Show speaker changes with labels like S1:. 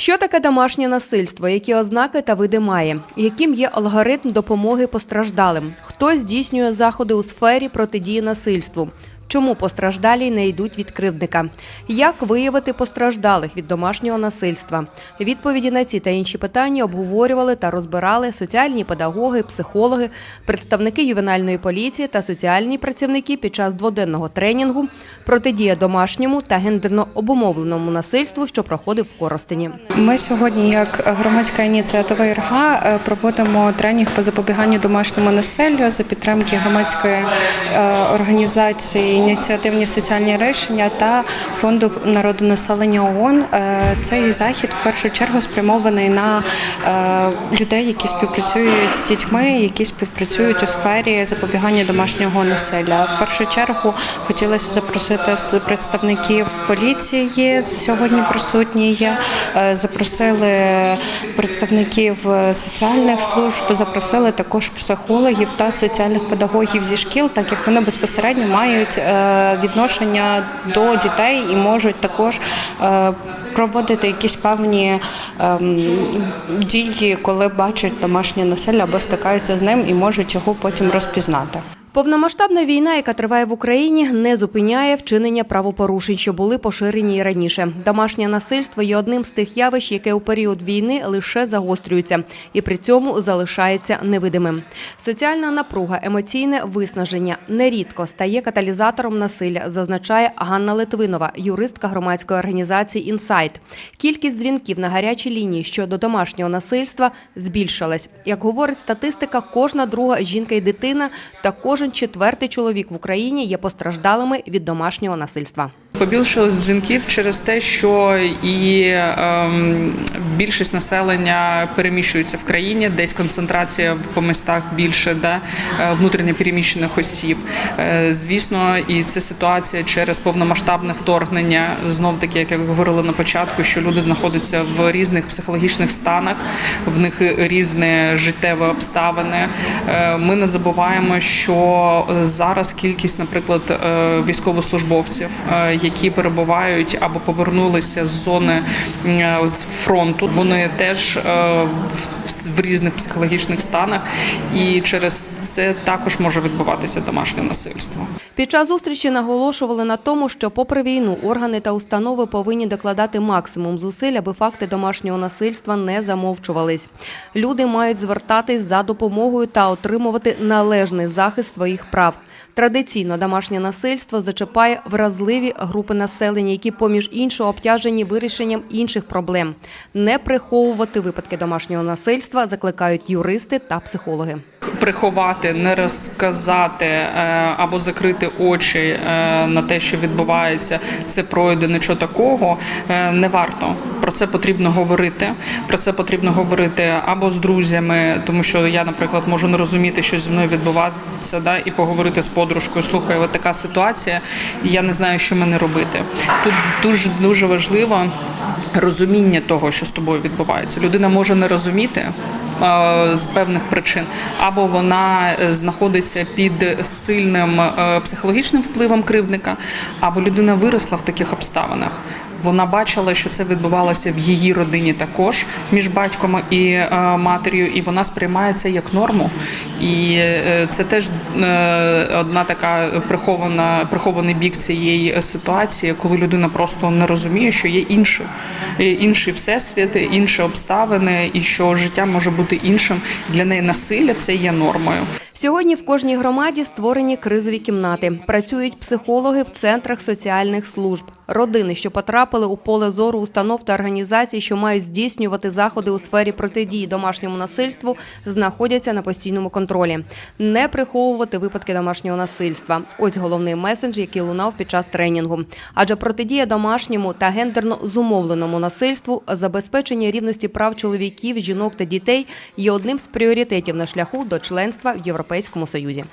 S1: Що таке домашнє насильство? Які ознаки та види має? Яким є алгоритм допомоги постраждалим? Хто здійснює заходи у сфері протидії насильству? Чому постраждалі не йдуть від кривдника? Як виявити постраждалих від домашнього насильства? Відповіді на ці та інші питання обговорювали та розбирали соціальні педагоги, психологи, представники ювенальної поліції та соціальні працівники під час дводенного тренінгу протидія домашньому та гендерно обумовленому насильству, що проходив в Коростені.
S2: Ми сьогодні, як громадська ініціатива ІРГА, е, проводимо тренінг по запобіганню домашньому насиллю за підтримки громадської е, організації ініціативні соціальні рішення та фонду народонаселення ООН. Е, Цей захід в першу чергу спрямований на е, людей, які співпрацюють з дітьми, які співпрацюють у сфері запобігання домашнього насилля. В першу чергу хотілося запросити представників поліції сьогодні присутні. Е, Запросили представників соціальних служб, запросили також психологів та соціальних педагогів зі шкіл, так як вони безпосередньо мають відношення до дітей і можуть також е, проводити якісь певні ем, дії, коли бачать домашнє насилля або стикаються з ним і можуть його потім розпізнати.
S1: Повномасштабна війна, яка триває в Україні, не зупиняє вчинення правопорушень, що були поширені і раніше. Домашнє насильство є одним з тих явищ, яке у період війни лише загострюється і при цьому залишається невидимим. Соціальна напруга, емоційне виснаження нерідко стає каталізатором насилля, зазначає Ганна Литвинова, юристка громадської організації Інсайт. Кількість дзвінків на гарячій лінії щодо домашнього насильства збільшилась. Як говорить статистика, кожна друга жінка і дитина та кожен четвертий чоловік в Україні є постраждалими від домашнього насильства.
S3: Побільшилось дзвінків через те, що і ем, більшість населення переміщується в країні, десь концентрація по містах більше, да, е, внутрішньо переміщених осіб. Е, Звісно, і це ситуація через повномасштабне вторгнення. Знов таки, як я говорила на початку, що люди знаходяться в різних психологічних станах, в них різні життєві обставини. Е, Ми не забуваємо, що зараз кількість, наприклад, е, військовослужбовців, е, які перебувають або повернулися з зони е, з фронту, вони теж е, в- в різних психологічних станах, і через це також може відбуватися домашнє насильство.
S1: Під час зустрічі наголошували на тому, що, попри війну, органи та установи повинні докладати максимум зусиль, аби факти домашнього насильства не замовчувались. Люди мають звертатись за допомогою та отримувати належний захист своїх прав. Традиційно домашнє насильство зачіпає вразливі групи населення, які, поміж іншого, обтяжені вирішенням інших проблем. Не приховувати випадки домашнього насильства закликають юристи та психологи.
S3: Приховати, не розказати е, або закрити очі е, на те, що відбувається, це пройде нічого такого, е, не варто. Про це потрібно говорити. Про це потрібно говорити або з друзями, тому що я, наприклад, можу не розуміти, що зі мною відбувається, да, і поговорити з подружкою. Слухай, от така ситуація, я не знаю, що мені робити. Тут дуже дуже важливо розуміння того, що з тобою відбувається. Людина може не розуміти з певних причин, або вона е, знаходиться під сильним е, психологічним впливом кривдника, або людина виросла в таких обставинах. Вона бачила, що це відбувалося в її родині також між батьком і е, матір'ю, і вона сприймає це як норму. І е, це теж е, одна така прихована прихований бік цієї ситуації, коли людина просто не розуміє, що є інше, е, інший всесвіт, інші обставини, і що життя може бути іншим. Для неї насилля це є нормою.
S1: Сьогодні в кожній громаді створені кризові кімнати. Працюють психологи в центрах соціальних служб. Родини, що потрапили у поле зору установ та організацій, що мають здійснювати заходи у сфері протидії домашньому насильству, знаходяться на постійному контролі. Не приховувати випадки домашнього насильства. Ось головний меседж, який лунав під час тренінгу. Адже протидія домашньому та гендерно зумовленому насильству, забезпечення рівності прав чоловіків, жінок та дітей є одним з пріоритетів на шляху до членства в Європейському Союзі.